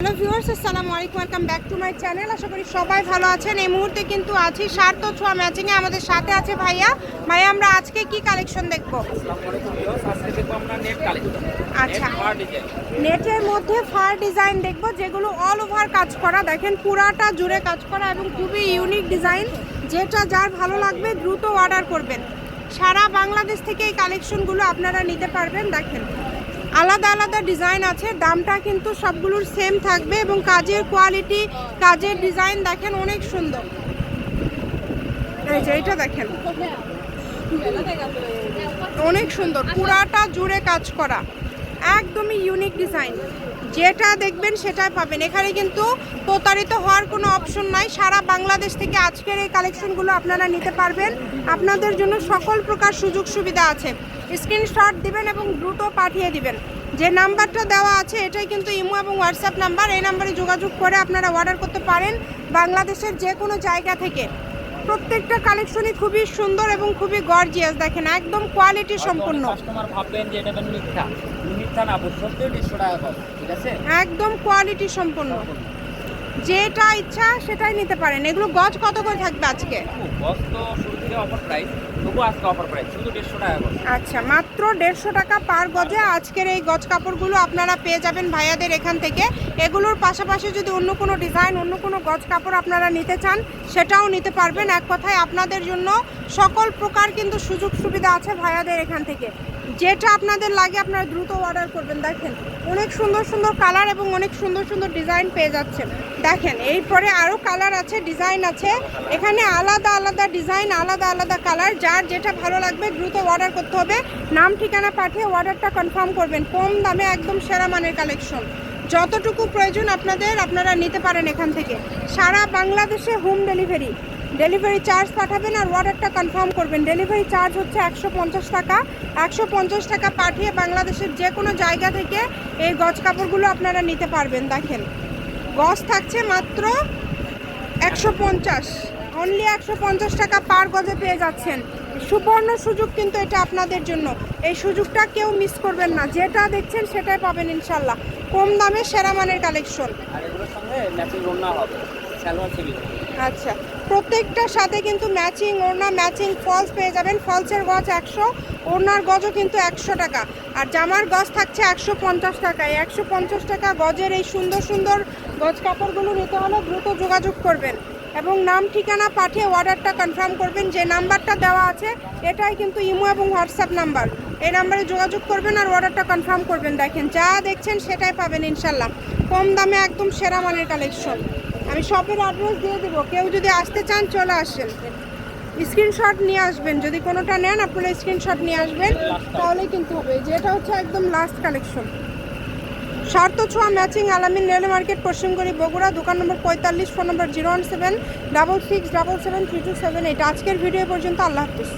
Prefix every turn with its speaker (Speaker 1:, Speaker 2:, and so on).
Speaker 1: Hello viewers আসসালামু আলাইকুম welcome back to my channel. আশা করি সবাই ভালো আছেন। এই মুহূর্তে কিন্তু আছি সার্থ ছোঁয়া ম্যাচিংয়ে। আমাদের সাথে আছে ভাইয়া। ভাইয়া আমরা আজকে কি কালেকশন দেখব? আচ্ছা। নেটের মধ্যে ফার ডিজাইন দেখব যেগুলো অল ওভার কাজ করা। দেখেন পুরাটা জুড়ে কাজ করা এবং খুবই ইউনিক ডিজাইন যেটা যার ভালো লাগবে দ্রুত অর্ডার করবেন। সারা বাংলাদেশ থেকে এই কালেকশনগুলো আপনারা নিতে পারবেন। দেখেন আলাদা আলাদা ডিজাইন আছে। দামটা কিন্তু সবগুলোর সেম থাকবে এবং কাজের কোয়ালিটি কাজের ডিজাইন দেখেন অনেক সুন্দর। এই যে দেখেন। অনেক সুন্দর, পুরাটা জুড়ে কাজ করা। একদমই ইউনিক ডিজাইন যেটা দেখবেন সেটাই পাবেন। এখানে কিন্তু প্রতারিত হওয়ার কোনো অপশন নাই। সারা বাংলাদেশ থেকে আজকের এই কালেকশনগুলো আপনারা নিতে পারবেন। আপনাদের জন্য সকল প্রকার সুযোগ সুবিধা আছে। স্ক্রিনশট দিবেন এবং দ্রুত পাঠিয়ে দিবেন। যে নাম্বারটা দেওয়া আছে এটাই কিন্তু ইমো এবং হোয়াটসঅ্যাপ নাম্বার। এই নাম্বারে যোগাযোগ করে আপনারা অর্ডার করতে পারেন বাংলাদেশের যে কোনো জায়গা থেকে। প্রত্যেকটা কালেকশনই খুবই সুন্দর এবং খুবই গর্জিয়াস দেখেন একদম কোয়ালিটি সম্পূর্ণ। একদম কোয়ালিটি সম্পূর্ণ। যেটা ইচ্ছা সেটাই নিতে পারেন। এগুলো গজ কত করে থাকবে আজকে?
Speaker 2: বস তো শুরু থেকে অফার প্রাইস তবু আজকে অফার প্রাইস শুধু দেড়শো টাকা
Speaker 1: আচ্ছা মাত্র দেড়শো টাকা পার গজে আজকের এই গজ কাপড়গুলো আপনারা পেয়ে যাবেন ভাইয়াদের এখান থেকে। এগুলোর পাশাপাশি যদি অন্য কোনো ডিজাইন অন্য কোনো গজ কাপড় আপনারা নিতে চান সেটাও নিতে পারবেন। এক কথায় আপনাদের জন্য সকল প্রকার কিন্তু সুযোগ সুবিধা আছে ভাইয়াদের এখান থেকে। যেটা আপনাদের লাগে আপনারা দ্রুত অর্ডার করবেন। দেখেন, অনেক সুন্দর সুন্দর কালার এবং অনেক সুন্দর সুন্দর ডিজাইন পেয়ে যাচ্ছেন। দেখেন, এরপরে আরও কালার আছে ডিজাইন আছে। এখানে আলাদা আলাদা ডিজাইন আলাদা আলাদা কালার যার যেটা ভালো লাগবে, দ্রুত অর্ডার করতে হবে। নাম, ঠিকানা পাঠিয়ে অর্ডারটা কনফার্ম করবেন। কম দামে একদম সেরা মানের কালেকশন যতটুকু প্রয়োজন আপনাদের, আপনারা নিতে পারেন এখান থেকে। সারা বাংলাদেশে হোম ডেলিভারি ডেলিভারি চার্জ পাঠাবেন আর অর্ডারটা কনফার্ম করবেন। ডেলিভারি চার্জ হচ্ছে একশো পঞ্চাশ টাকা। একশো পঞ্চাশ টাকা পাঠিয়ে বাংলাদেশের যে কোনো জায়গা থেকে এই গজ কাপড়গুলো আপনারা নিতে পারবেন, দেখেন। গজ থাকছে মাত্র একশো পঞ্চাশ। অনলি একশো পঞ্চাশ টাকা পার গজে পেয়ে যাচ্ছেন। সুবর্ণ সুযোগ কিন্তু এটা আপনাদের জন্য। এই সুযোগটা কেউ মিস করবেন না। যেটা দেখছেন সেটাই পাবেন ইনশাল্লাহ। কম দামে সেরা মানের কালেকশন
Speaker 2: সালোয়ার
Speaker 1: আচ্ছা প্রত্যেকটার সাথে কিন্তু ম্যাচিং ওড়না ম্যাচিং ফলস পেয়ে যাবেন। ফলসের গজ একশো, ওড়নার গজও কিন্তু একশো টাকা। আর জামার গজ থাকছে একশো পঞ্চাশ টাকায়। একশো পঞ্চাশ টাকা গজের এই সুন্দর সুন্দর গজ কাপড়গুলো নিতে হলে দ্রুত যোগাযোগ করবেন। এবং নাম, ঠিকানা পাঠিয়ে অর্ডারটা কনফার্ম করবেন। যে নাম্বারটা দেওয়া আছে, এটাই কিন্তু ইমো এবং হোয়াটসঅ্যাপ নাম্বার। এই নাম্বারে যোগাযোগ করবেন আর অর্ডারটা কনফার্ম করবেন। দেখেন, যা দেখছেন সেটাই পাবেন ইনশাল্লাহ। কম দামে একদম সেরা মানের কালেকশন আমি শপের অ্যাড্রেস দিয়ে দেবো। কেউ যদি আসতে চান, চলে আসেন। স্ক্রিনশট নিয়ে আসবেন। যদি কোনোটা নেন, আপনারা স্ক্রিনশট নিয়ে আসবেন। তাহলে কিন্তু হবে। যেটা হচ্ছে একদম লাস্ট কালেকশন শর্ত ছোঁয়া ম্যাচিং আলামিন রেল মার্কেট, পশ্চিমগড়ি, বগুড়া, দোকান নম্বর পঁয়তাল্লিশ, phone number zero one seven double six double seven three two seven eight আজকের ভিডিও পর্যন্ত আল্লাহ হাফিজ।